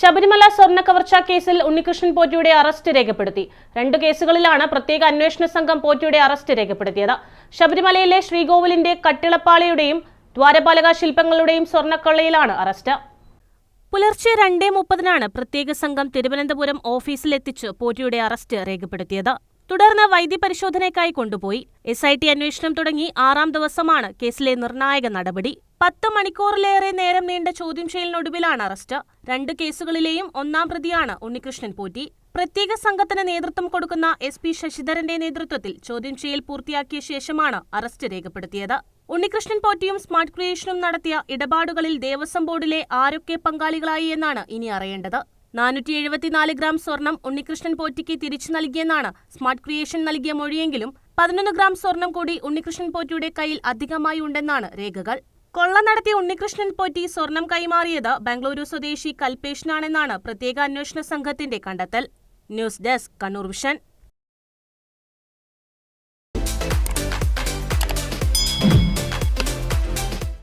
ശബരിമല സ്വർണ കവർച്ചാ കേസിൽ ഉണ്ണികൃഷ്ണൻ പോറ്റിയുടെ അറസ്റ്റ് രേഖപ്പെടുത്തി. രണ്ടു കേസുകളിലാണ് പ്രത്യേക അന്വേഷണ സംഘം പോറ്റിയുടെ അറസ്റ്റ് രേഖപ്പെടുത്തിയത്. ശബരിമലയിലെ ശ്രീകോവിലിന്റെ കട്ടിളപ്പാളിയുടെയും ദ്വാരപാലക ശില്പങ്ങളുടെയും സ്വർണക്കൊള്ളയിലാണ് അറസ്റ്റ്. പുലർച്ചെ രണ്ടേ മുപ്പതിനാണ് പ്രത്യേക സംഘം തിരുവനന്തപുരം ഓഫീസിലെത്തിച്ച് പോറ്റിയുടെ അറസ്റ്റ് രേഖപ്പെടുത്തിയത്. തുടർന്ന് വൈദ്യപരിശോധനയ്ക്കായി കൊണ്ടുപോയി. എസ് ഐ ടി അന്വേഷണം തുടങ്ങി ആറാം ദിവസമാണ് കേസിലെ നിർണായക നടപടി. പത്ത് മണിക്കൂറിലേറെ നേരം നീണ്ട ചോദ്യം ചെയ്യലിനൊടുവിലാണ് അറസ്റ്റ്. രണ്ട് കേസുകളിലെയും ഒന്നാം പ്രതിയാണ് ഉണ്ണികൃഷ്ണൻ പോറ്റി. പ്രത്യേക സംഘത്തിന് നേതൃത്വം കൊടുക്കുന്ന എസ് പി ശശിധരന്റെ നേതൃത്വത്തിൽ ചോദ്യം ചെയ്യൽ പൂർത്തിയാക്കിയ ശേഷമാണ് അറസ്റ്റ് രേഖപ്പെടുത്തിയത്. ഉണ്ണികൃഷ്ണൻ പോറ്റിയും സ്മാർട്ട് ക്രിയേഷനും നടത്തിയ ഇടപാടുകളിൽ ദേവസ്വം ബോർഡിലെ ആരൊക്കെ പങ്കാളികളായി എന്നാണ് ഇനി അറിയേണ്ടത്. നാനൂറ്റി എഴുപത്തിനാല് ഗ്രാം സ്വർണം ഉണ്ണികൃഷ്ണൻ പോറ്റിക്ക് തിരിച്ചു നൽകിയെന്നാണ് സ്മാർട്ട് ക്രിയേഷൻ നൽകിയ മൊഴിയെങ്കിലും പതിനൊന്ന് ഗ്രാം സ്വർണം കൂടി ഉണ്ണികൃഷ്ണൻ പോറ്റിയുടെ കയ്യിൽ അധികമായി ഉണ്ടെന്നാണ് രേഖകൾ. കൊള്ള നടത്തിയ ഉണ്ണികൃഷ്ണൻ പോറ്റി സ്വർണം കൈമാറിയത് ബംഗളൂരു സ്വദേശി കൽപേഷിനാണെന്നാണ് പ്രത്യേക അന്വേഷണ സംഘത്തിന്റെ കണ്ടെത്തൽ. News desk Kannur vision.